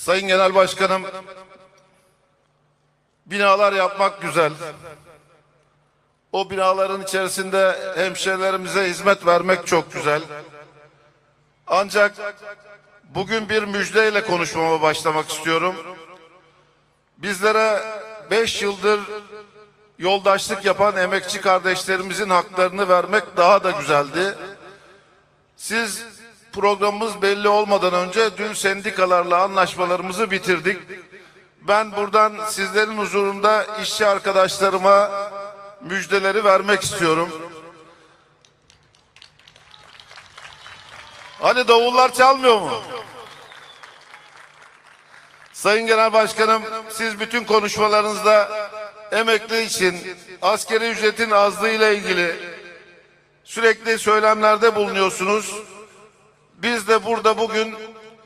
Sayın Genel Başkanım, binalar yapmak güzel. O binaların içerisinde hemşerilerimize hizmet vermek çok güzel. Ancak bugün bir müjdeyle konuşmama başlamak istiyorum. Bizlere beş yıldır yoldaşlık yapan emekçi kardeşlerimizin haklarını vermek daha da güzeldi. Siz programımız belli olmadan önce dün sendikalarla anlaşmalarımızı bitirdik. Ben buradan sizlerin huzurunda işçi arkadaşlarıma müjdeleri vermek istiyorum. Hani davullar çalmıyor mu? Sayın Genel Başkanım, siz bütün konuşmalarınızda emekli için askeri ücretin azlığı ile ilgili sürekli söylemlerde bulunuyorsunuz. Biz de burada bugün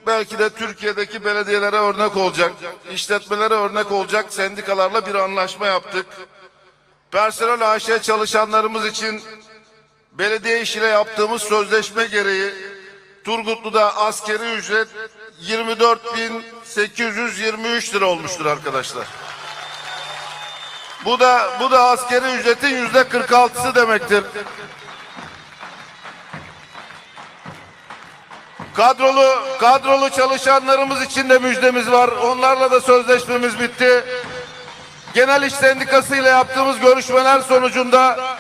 belki de Türkiye'deki belediyelere örnek olacak, işletmelere örnek olacak sendikalarla bir anlaşma yaptık. Personel AŞ çalışanlarımız için belediye işiyle yaptığımız sözleşme gereği Turgutlu'da askeri ücret 24.823 lira olmuştur arkadaşlar. Bu da bu da askeri ücretin yüzde 46'sı demektir. Kadrolu kadrolu çalışanlarımız için de müjdemiz var. Onlarla da sözleşmemiz bitti. Genel İş Sendikası ile yaptığımız görüşmeler sonucunda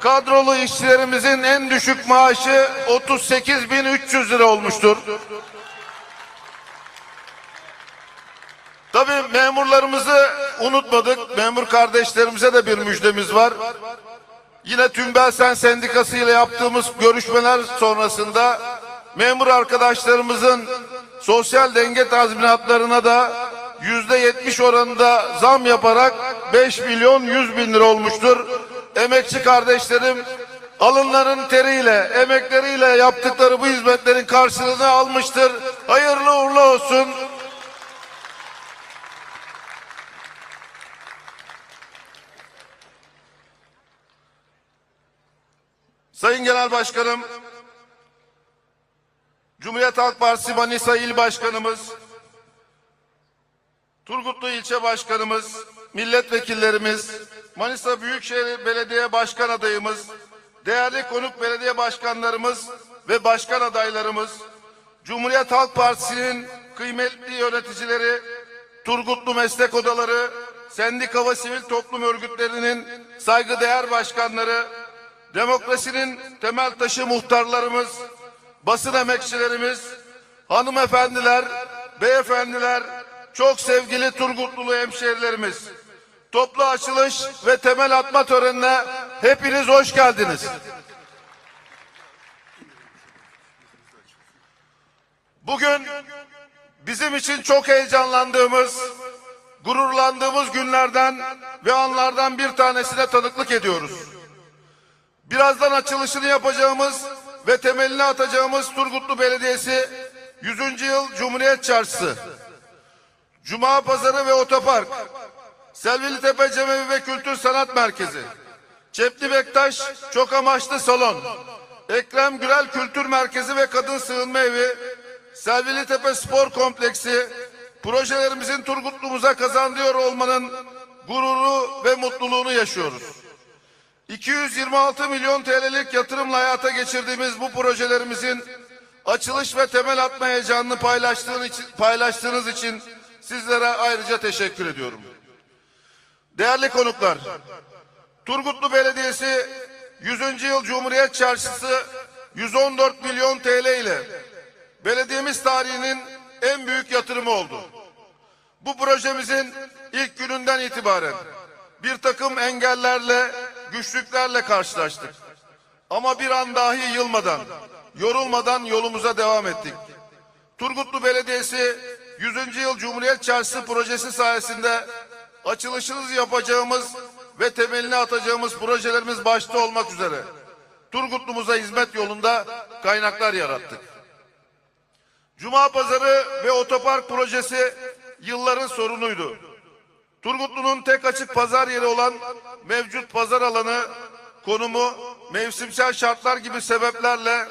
kadrolu işçilerimizin en düşük maaşı 38.300 lira olmuştur. Tabii memurlarımızı unutmadık. Memur kardeşlerimize de bir müjdemiz var. Yine Tümbelsen Sendikası ile yaptığımız görüşmeler sonrasında memur arkadaşlarımızın sosyal denge tazminatlarına da yüzde yetmiş oranında zam yaparak 5 milyon 100 bin lira olmuştur. Emekçi kardeşlerim alınların teriyle, emekleriyle yaptıkları bu hizmetlerin karşılığını almıştır. Hayırlı uğurlu olsun. Sayın Genel Başkanım, Cumhuriyet Halk Partisi Manisa İl Başkanımız, Turgutlu İlçe Başkanımız, milletvekillerimiz, Manisa Büyükşehir Belediye Başkan adayımız, değerli konuk belediye başkanlarımız ve başkan adaylarımız, Cumhuriyet Halk Partisi'nin kıymetli yöneticileri, Turgutlu meslek odaları, sendika ve sivil toplum örgütlerinin saygıdeğer başkanları, demokrasinin temel taşı muhtarlarımız, basın emekçilerimiz, hanımefendiler, beyefendiler, çok sevgili Turgutlulu hemşehrilerimiz. Toplu açılış ve temel atma törenine hepiniz hoş geldiniz. Bugün bizim için çok heyecanlandığımız, gururlandığımız günlerden ve anlardan bir tanesine tanıklık ediyoruz. Birazdan açılışını yapacağımız ve temelini atacağımız Turgutlu Belediyesi 100. yıl Cumhuriyet Çarşısı, Cuma Pazarı ve Otopark, Selvili Tepe Cemevi ve Kültür Sanat Merkezi, Çepli Bektaş Çok Amaçlı Salon, Ekrem Gürel Kültür Merkezi ve Kadın Sığınma Evi, Selvili Tepe Spor Kompleksi, projelerimizin Turgutlumuza kazandırıyor olmanın gururu ve mutluluğunu yaşıyoruz. 226 milyon TL'lik yatırımla hayata geçirdiğimiz bu projelerimizin açılış ve temel atma heyecanını paylaştığınız için, paylaştığınız için sizlere ayrıca teşekkür ediyorum. Değerli konuklar, Turgutlu Belediyesi 100. yıl Cumhuriyet Çarşısı 114 milyon TL ile belediyemiz tarihinin en büyük yatırımı oldu. Bu projemizin ilk gününden itibaren bir takım engellerle, güçlüklerle karşılaştık. Ama bir an dahi yılmadan, yorulmadan yolumuza devam ettik. Turgutlu Belediyesi 100. yıl Cumhuriyet Çarşısı projesi sayesinde açılışını yapacağımız ve temelini atacağımız projelerimiz başta olmak üzere Turgutlumuza hizmet yolunda kaynaklar yarattık. Cuma Pazarı ve Otopark projesi yılların sorunuydu. Turgutlu'nun tek açık pazar yeri olan mevcut pazar alanı, konumu, mevsimsel şartlar gibi sebeplerle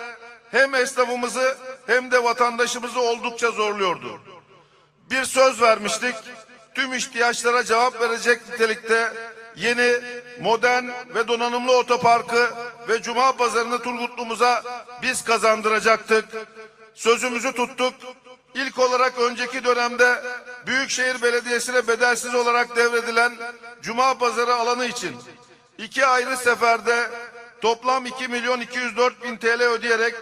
hem esnafımızı hem de vatandaşımızı oldukça zorluyordu. Bir söz vermiştik. Tüm ihtiyaçlara cevap verecek nitelikte yeni, modern ve donanımlı otoparkı ve cuma pazarını Turgutlu'muza biz kazandıracaktık. Sözümüzü tuttuk. İlk olarak önceki dönemde Büyükşehir Belediyesi'ne bedelsiz olarak devredilen cuma pazarı alanı için iki ayrı seferde toplam 2 milyon 204 bin TL ödeyerek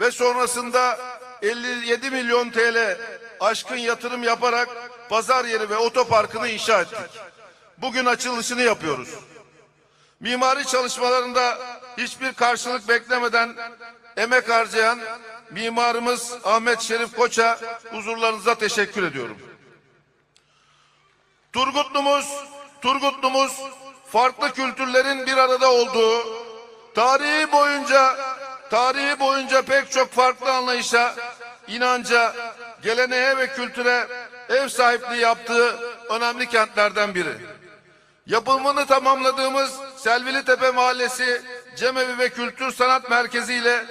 ve sonrasında 57 milyon TL aşkın yatırım yaparak pazar yeri ve otoparkını inşa ettik. Bugün açılışını yapıyoruz. Mimari çalışmalarında hiçbir karşılık beklemeden emek harcayan mimarımız Ahmet Şerif Koç'a huzurlarınıza teşekkür ediyorum. Turgutlumuz, Turgutlumuz farklı kültürlerin bir arada olduğu, tarihi boyunca tarihi boyunca pek çok farklı anlayışa, inanca, geleneğe ve kültüre ev sahipliği yaptığı önemli kentlerden biri. Yapımını tamamladığımız Selvili Tepe Mahallesi Cemevi ve Kültür Sanat Merkezi ile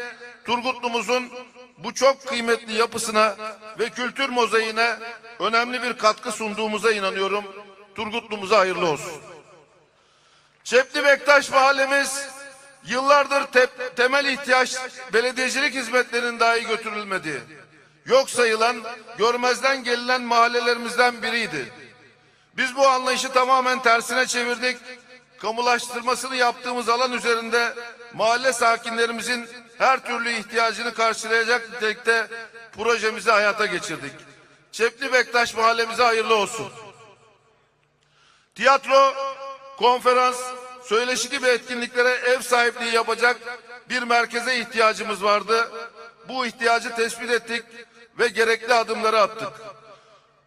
Turgutlumuzun bu çok kıymetli yapısına ve kültür mozaiğine önemli bir katkı sunduğumuza inanıyorum. Turgutlumuza hayırlı olsun. Çepli Bektaş mahallemiz yıllardır te- temel ihtiyaç belediyecilik hizmetlerinin dahi götürülmediği, yok sayılan, görmezden gelinen mahallelerimizden biriydi. Biz bu anlayışı tamamen tersine çevirdik. Kamulaştırmasını yaptığımız alan üzerinde mahalle sakinlerimizin her türlü ihtiyacını karşılayacak nitelikte projemizi hayata geçirdik. Çepli Bektaş mahallemize hayırlı olsun. Tiyatro, konferans, söyleşi gibi etkinliklere ev sahipliği yapacak bir merkeze ihtiyacımız vardı. Bu ihtiyacı tespit ettik ve gerekli adımları attık.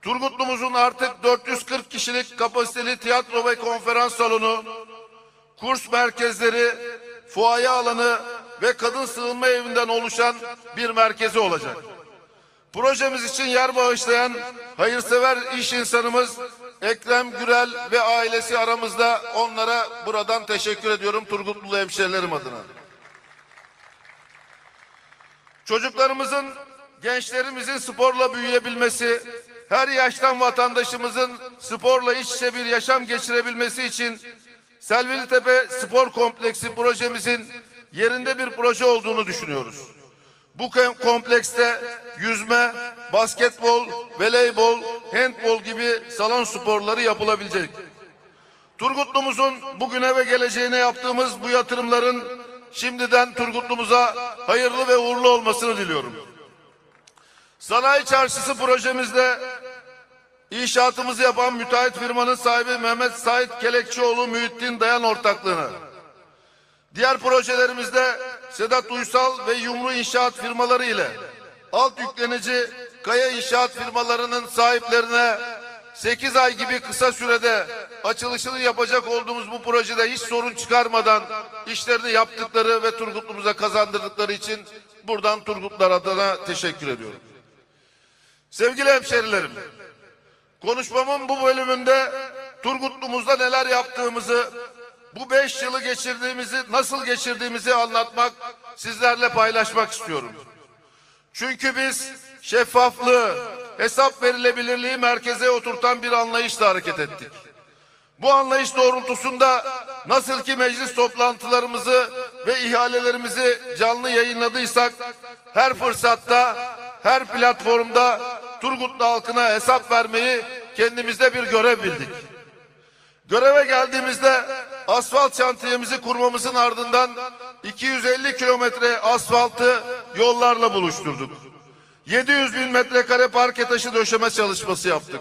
Turgutlumuzun artık 440 kişilik kapasiteli tiyatro ve konferans salonu, kurs merkezleri, fuaye alanı ve kadın sığınma evinden oluşan bir merkezi olacak. Projemiz için yer bağışlayan hayırsever iş insanımız Ekrem Gürel ve ailesi aramızda onlara buradan teşekkür ediyorum Turgutlulu hemşerilerim adına. Çocuklarımızın, gençlerimizin sporla büyüyebilmesi, her yaştan vatandaşımızın sporla iç içe bir yaşam geçirebilmesi için Selvili Tepe Spor Kompleksi projemizin yerinde bir proje olduğunu düşünüyoruz. Bu kom- komplekste yüzme, basketbol, voleybol, handbol gibi salon sporları yapılabilecek. Turgutlumuzun bugüne ve geleceğine yaptığımız bu yatırımların şimdiden Turgutlumuza hayırlı ve uğurlu olmasını diliyorum. Sanayi Çarşısı projemizde inşaatımızı yapan müteahhit firmanın sahibi Mehmet Sait Kelekçioğlu Mühittin Dayan ortaklığını, diğer projelerimizde Sedat Uysal ve Yumru İnşaat firmaları ile alt yüklenici kaya inşaat firmalarının sahiplerine 8 ay gibi kısa sürede açılışını yapacak olduğumuz bu projede hiç sorun çıkarmadan işlerini yaptıkları ve Turgutlumuza kazandırdıkları için buradan Turgutlar adına teşekkür ediyorum. Sevgili hemşerilerim, konuşmamın bu bölümünde Turgutlumuzda neler yaptığımızı, bu beş yılı geçirdiğimizi, nasıl geçirdiğimizi anlatmak, sizlerle paylaşmak istiyorum. Çünkü biz şeffaflığı, hesap verilebilirliği merkeze oturtan bir anlayışla hareket ettik. Bu anlayış doğrultusunda nasıl ki meclis toplantılarımızı ve ihalelerimizi canlı yayınladıysak her fırsatta, her platformda Turgutlu halkına hesap vermeyi kendimizde bir görev bildik. Göreve geldiğimizde asfalt şantiyemizi kurmamızın ardından 250 kilometre asfaltı yollarla buluşturduk. 700 bin metrekare parke taşı döşeme çalışması yaptık.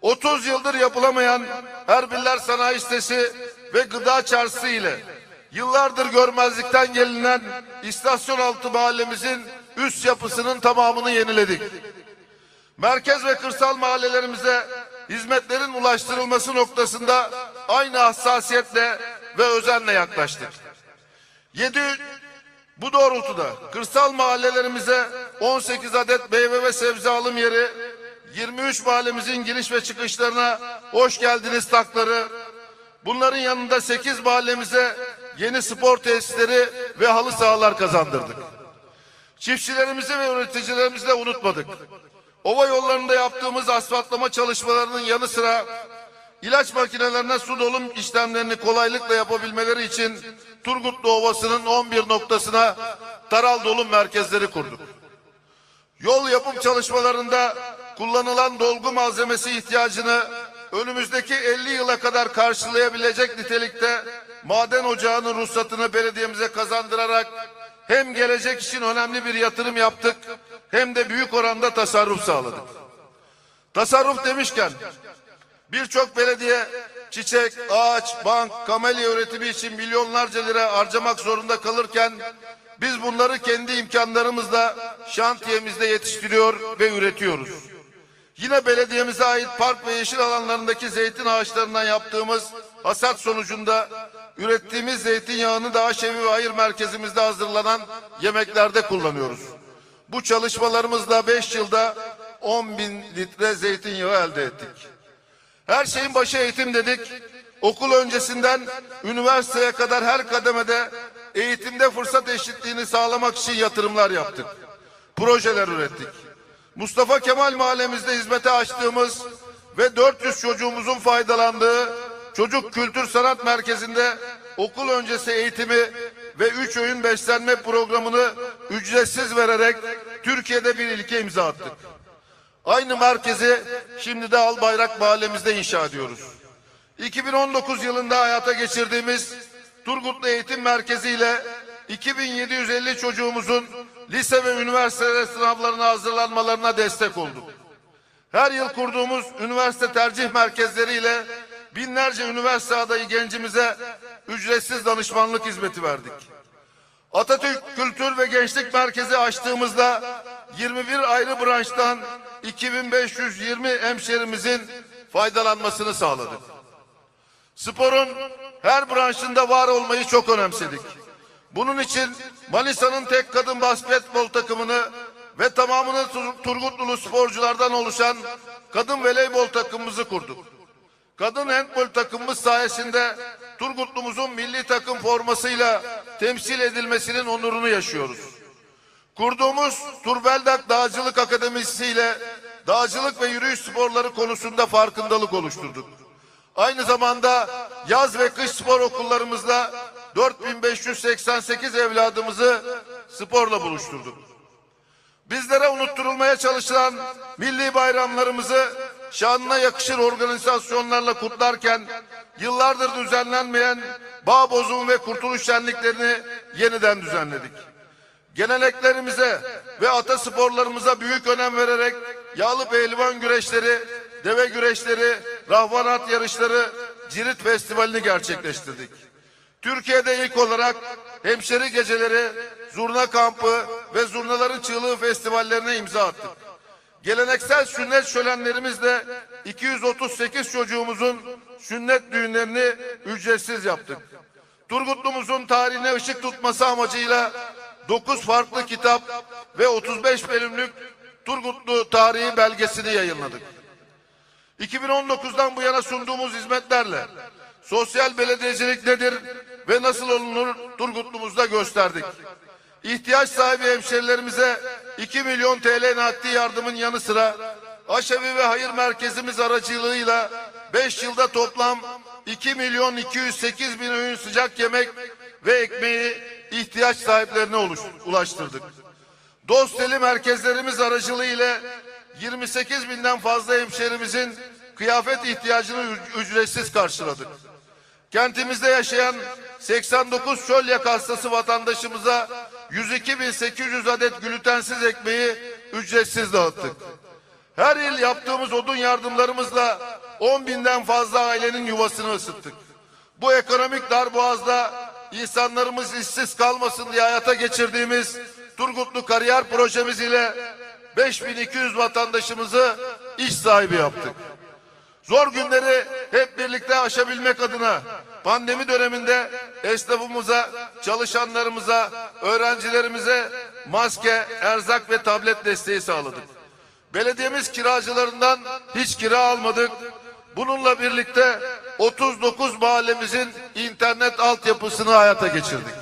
30 yıldır yapılamayan Erbiller Sanayi Sitesi ve Gıda Çarşısı ile yıllardır görmezlikten gelinen istasyon altı mahallemizin üst yapısının tamamını yeniledik. Merkez ve kırsal mahallelerimize hizmetlerin ulaştırılması noktasında aynı hassasiyetle ve özenle yaklaştık. 7 bu doğrultuda kırsal mahallelerimize 18 adet meyve ve sebze alım yeri, 23 mahallemizin giriş ve çıkışlarına hoş geldiniz takları, bunların yanında 8 mahallemize yeni spor tesisleri ve halı sahalar kazandırdık. Çiftçilerimizi ve üreticilerimizi de unutmadık. Ova yollarında yaptığımız asfaltlama çalışmalarının yanı sıra ilaç makinelerine su dolum işlemlerini kolaylıkla yapabilmeleri için Turgutlu Ovası'nın 11 noktasına taral dolum merkezleri kurduk. Yol yapım çalışmalarında kullanılan dolgu malzemesi ihtiyacını önümüzdeki 50 yıla kadar karşılayabilecek nitelikte maden ocağının ruhsatını belediyemize kazandırarak hem gelecek için önemli bir yatırım yaptık hem de büyük oranda tasarruf sağladık. Tasarruf demişken birçok belediye çiçek, ağaç, bank, kamelya üretimi için milyonlarca lira harcamak zorunda kalırken biz bunları kendi imkanlarımızla şantiyemizde yetiştiriyor ve üretiyoruz. Yine belediyemize ait park ve yeşil alanlarındaki zeytin ağaçlarından yaptığımız hasat sonucunda ürettiğimiz zeytinyağını da aşevi ve hayır merkezimizde hazırlanan yemeklerde kullanıyoruz. Bu çalışmalarımızla 5 yılda 10 bin litre zeytinyağı elde ettik. Her şeyin başı eğitim dedik. Okul öncesinden üniversiteye kadar her kademede eğitimde fırsat eşitliğini sağlamak için yatırımlar yaptık. Projeler ürettik. Mustafa Kemal mahallemizde hizmete açtığımız ve 400 çocuğumuzun faydalandığı Çocuk Kültür Sanat Merkezi'nde okul öncesi eğitimi ve 3 öğün beslenme programını ücretsiz vererek Türkiye'de bir ilke imza attık. Aynı merkezi şimdi de Albayrak mahallemizde inşa ediyoruz. 2019 yılında hayata geçirdiğimiz Turgutlu Eğitim Merkezi ile 2750 çocuğumuzun lise ve üniversite sınavlarına hazırlanmalarına destek olduk. Her yıl kurduğumuz üniversite tercih merkezleriyle binlerce üniversite adayı gencimize ücretsiz danışmanlık hizmeti verdik. Atatürk Kültür ve Gençlik Merkezi açtığımızda 21 ayrı branştan 2520 hemşerimizin faydalanmasını sağladık. Sporun her branşında var olmayı çok önemsedik. Bunun için Manisa'nın tek kadın basketbol takımını ve tamamını Tur- Turgutlulu sporculardan oluşan kadın voleybol takımımızı kurduk. Kadın handbol takımımız sayesinde Turgutlumuzun milli takım formasıyla temsil edilmesinin onurunu yaşıyoruz. Kurduğumuz Turbeldak Dağcılık Akademisi ile dağcılık ve yürüyüş sporları konusunda farkındalık oluşturduk. Aynı zamanda yaz ve kış spor okullarımızda 4588 evladımızı sporla buluşturduk. Bizlere unutturulmaya çalışılan milli bayramlarımızı şanına yakışır organizasyonlarla kutlarken yıllardır düzenlenmeyen bağ bozum ve kurtuluş şenliklerini yeniden düzenledik. Geleneklerimize ve atasporlarımıza büyük önem vererek yağlı pehlivan güreşleri, deve güreşleri, rahvanat yarışları, cirit festivalini gerçekleştirdik. Türkiye'de ilk olarak hemşeri geceleri, zurna kampı ve zurnaların çığlığı festivallerine imza attık. Geleneksel sünnet şölenlerimizle 238 çocuğumuzun sünnet düğünlerini ücretsiz yaptık. Turgutlumuzun tarihine ışık tutması amacıyla 9 farklı kitap ve 35 bölümlük Turgutlu tarihi belgesini yayınladık. 2019'dan bu yana sunduğumuz hizmetlerle sosyal belediyecilik nedir ve nasıl olunur Turgutlumuzda gösterdik. İhtiyaç sahibi hemşerilerimize 2 milyon TL nakdi yardımın yanı sıra aşevi ve hayır merkezimiz aracılığıyla 5 yılda toplam 2 milyon 208 bin öğün sıcak yemek ve ekmeği ihtiyaç sahiplerine ulaştırdık. Dosteli merkezlerimiz aracılığıyla 28 binden fazla hemşerimizin kıyafet ihtiyacını ücretsiz karşıladık. Kentimizde yaşayan 89 çölyak hastası vatandaşımıza 102.800 adet glutensiz ekmeği ücretsiz dağıttık. Her yıl yaptığımız odun yardımlarımızla 10 binden fazla ailenin yuvasını ısıttık. Bu ekonomik darboğazda insanlarımız işsiz kalmasın diye hayata geçirdiğimiz Turgutlu Kariyer projemiz ile 5200 vatandaşımızı iş sahibi yaptık. Zor günleri hep birlikte aşabilmek adına pandemi döneminde esnafımıza, çalışanlarımıza, öğrencilerimize maske, erzak ve tablet desteği sağladık. Belediyemiz kiracılarından hiç kira almadık. Bununla birlikte 39 mahallemizin internet altyapısını hayata geçirdik.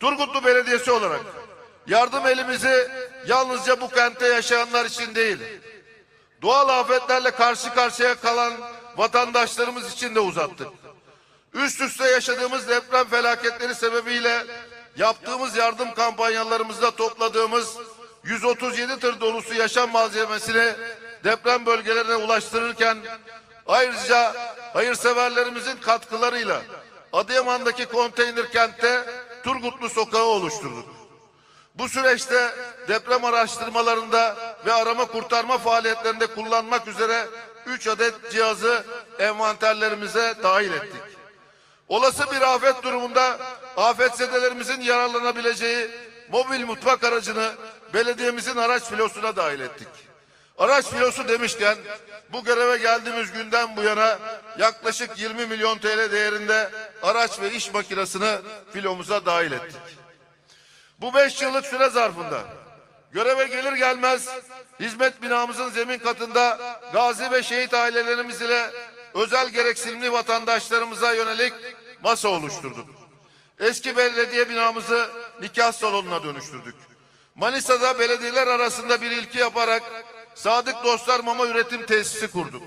Turgutlu Belediyesi olarak Yardım elimizi yalnızca bu kentte yaşayanlar için değil, doğal afetlerle karşı karşıya kalan vatandaşlarımız için de uzattık. Üst üste yaşadığımız deprem felaketleri sebebiyle yaptığımız yardım kampanyalarımızda topladığımız 137 tır dolusu yaşam malzemesini deprem bölgelerine ulaştırırken ayrıca hayırseverlerimizin katkılarıyla Adıyaman'daki konteyner kentte Turgutlu Sokağı oluşturduk. Bu süreçte deprem araştırmalarında ve arama kurtarma faaliyetlerinde kullanmak üzere 3 adet cihazı envanterlerimize dahil ettik. Olası bir afet durumunda afetzedelerimizin yararlanabileceği mobil mutfak aracını belediyemizin araç filosuna dahil ettik. Araç filosu demişken bu göreve geldiğimiz günden bu yana yaklaşık 20 milyon TL değerinde araç ve iş makinesini filomuza dahil ettik. Bu beş yıllık süre zarfında göreve gelir gelmez hizmet binamızın zemin katında gazi ve şehit ailelerimiz ile özel gereksinimli vatandaşlarımıza yönelik masa oluşturduk. Eski belediye binamızı nikah salonuna dönüştürdük. Manisa'da belediyeler arasında bir ilki yaparak Sadık Dostlar Mama Üretim Tesisi kurduk.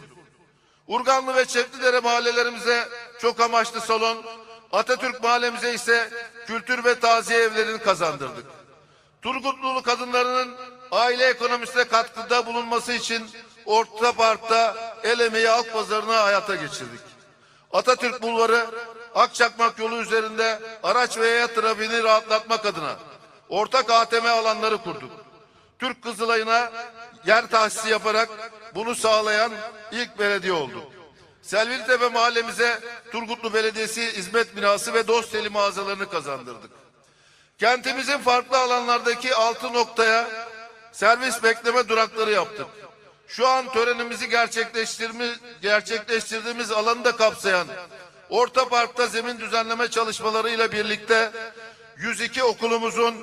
Urganlı ve Çeplidere mahallelerimize çok amaçlı salon, Atatürk mahallemize ise kültür ve taziye evlerini kazandırdık. Turgutlulu kadınlarının aile ekonomisine katkıda bulunması için Orta Park'ta el emeği halk pazarını hayata geçirdik. Atatürk Bulvarı, Akçakmak yolu üzerinde araç ve yaya trafiğini rahatlatmak adına ortak ATM alanları kurduk. Türk Kızılay'ına yer tahsisi yaparak bunu sağlayan ilk belediye oldu. Selviltepe mahallemize Turgutlu Belediyesi hizmet binası ve Dosteli mağazalarını kazandırdık. Kentimizin farklı alanlardaki altı noktaya servis bekleme durakları yaptık. Şu an törenimizi gerçekleştirdiğimiz alanı da kapsayan Orta Park'ta zemin düzenleme çalışmalarıyla birlikte 102 okulumuzun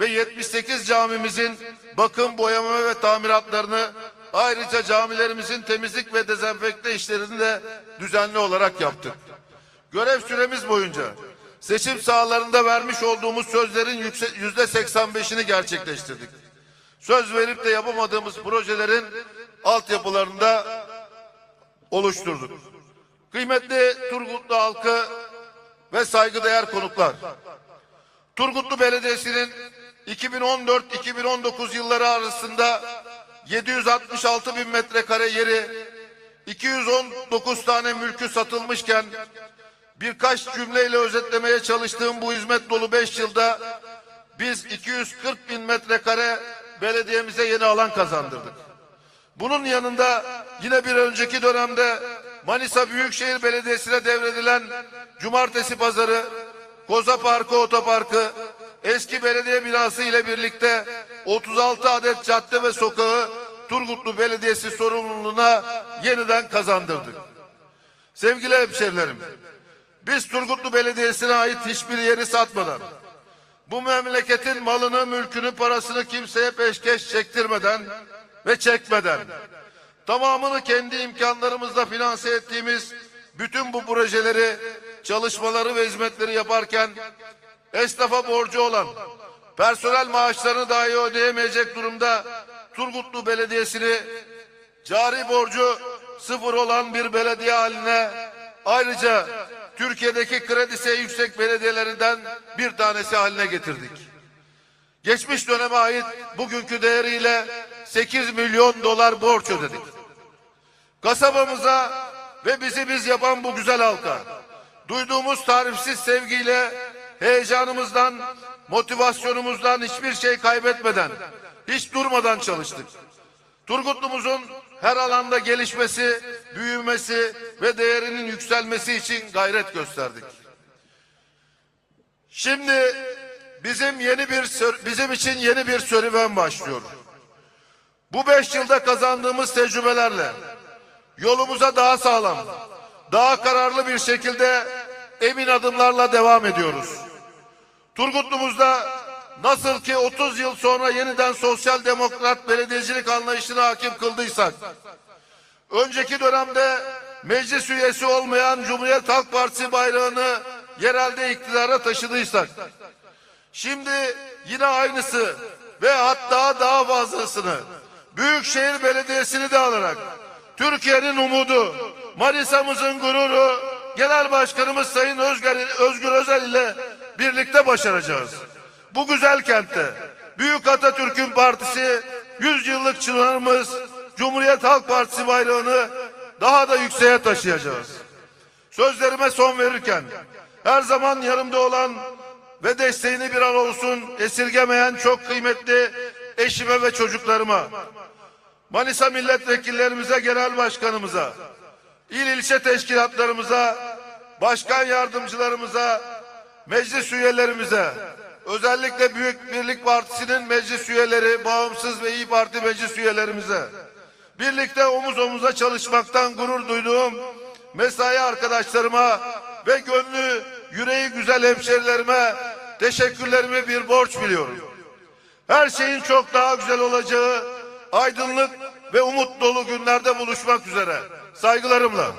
ve 78 camimizin bakım, boyama ve tamiratlarını ayrıca camilerimizin temizlik ve dezenfekte işlerini de düzenli olarak yaptık. Görev süremiz boyunca seçim sahalarında vermiş olduğumuz sözlerin yüzde 85'ini gerçekleştirdik. Söz verip de yapamadığımız projelerin altyapılarında oluşturduk. Kıymetli Turgutlu halkı ve saygıdeğer konuklar. Turgutlu Belediyesi'nin 2014-2019 yılları arasında 766 bin metrekare yeri, 219 tane mülkü satılmışken birkaç cümleyle özetlemeye çalıştığım bu hizmet dolu 5 yılda biz 240 bin metrekare belediyemize yeni alan kazandırdık. Bunun yanında yine bir önceki dönemde Manisa Büyükşehir Belediyesi'ne devredilen Cumartesi Pazarı, Koza Parkı Otoparkı, eski belediye binası ile birlikte 36 adet cadde ve sokağı Turgutlu Belediyesi sorumluluğuna yeniden kazandırdık. Sevgili hemşerilerim, biz Turgutlu Belediyesi'ne ait hiçbir yeri satmadan, bu memleketin malını, mülkünü, parasını kimseye peşkeş çektirmeden ve çekmeden, tamamını kendi imkanlarımızla finanse ettiğimiz bütün bu projeleri, çalışmaları ve hizmetleri yaparken esnafa borcu olan, personel maaşlarını dahi ödeyemeyecek durumda Turgutlu Belediyesi'ni cari borcu sıfır olan bir belediye haline ayrıca Türkiye'deki kredisi yüksek belediyelerinden bir tanesi haline getirdik. Geçmiş döneme ait bugünkü değeriyle 8 milyon dolar borç ödedik. Kasabamıza ve bizi biz yapan bu güzel halka duyduğumuz tarifsiz sevgiyle heyecanımızdan, motivasyonumuzdan hiçbir şey kaybetmeden, hiç durmadan çalıştık. Turgutlumuzun her alanda gelişmesi, büyümesi ve değerinin yükselmesi için gayret gösterdik. Şimdi bizim yeni bir bizim için yeni bir serüven başlıyor. Bu beş yılda kazandığımız tecrübelerle yolumuza daha sağlam, daha kararlı bir şekilde emin adımlarla devam ediyoruz. Turgutlu'muzda nasıl ki 30 yıl sonra yeniden sosyal demokrat belediyecilik anlayışına hakim kıldıysak, önceki dönemde meclis üyesi olmayan Cumhuriyet Halk Partisi bayrağını yerelde iktidara taşıdıysak, Şimdi yine aynısı ve hatta daha fazlasını Büyükşehir Belediyesi'ni de alarak Türkiye'nin umudu, Manisa'mızın gururu Genel Başkanımız Sayın Özgür, Özgür Özel ile birlikte başaracağız. Bu güzel kentte Büyük Atatürk'ün partisi 100 yıllık çınarımız Cumhuriyet Halk Partisi bayrağını daha da yükseğe taşıyacağız. Sözlerime son verirken her zaman yanımda olan ve desteğini bir an olsun esirgemeyen çok kıymetli eşime ve çocuklarıma, Manisa milletvekillerimize, genel başkanımıza, il ilçe teşkilatlarımıza, başkan yardımcılarımıza, meclis üyelerimize, özellikle Büyük Birlik Partisi'nin meclis üyeleri, bağımsız ve İyi Parti meclis üyelerimize, birlikte omuz omuza çalışmaktan gurur duyduğum mesai arkadaşlarıma ve gönlü yüreği güzel hemşerilerime teşekkürlerimi bir borç biliyorum. Her şeyin çok daha güzel olacağı aydınlık ve umut dolu günlerde buluşmak üzere. Saygılarımla.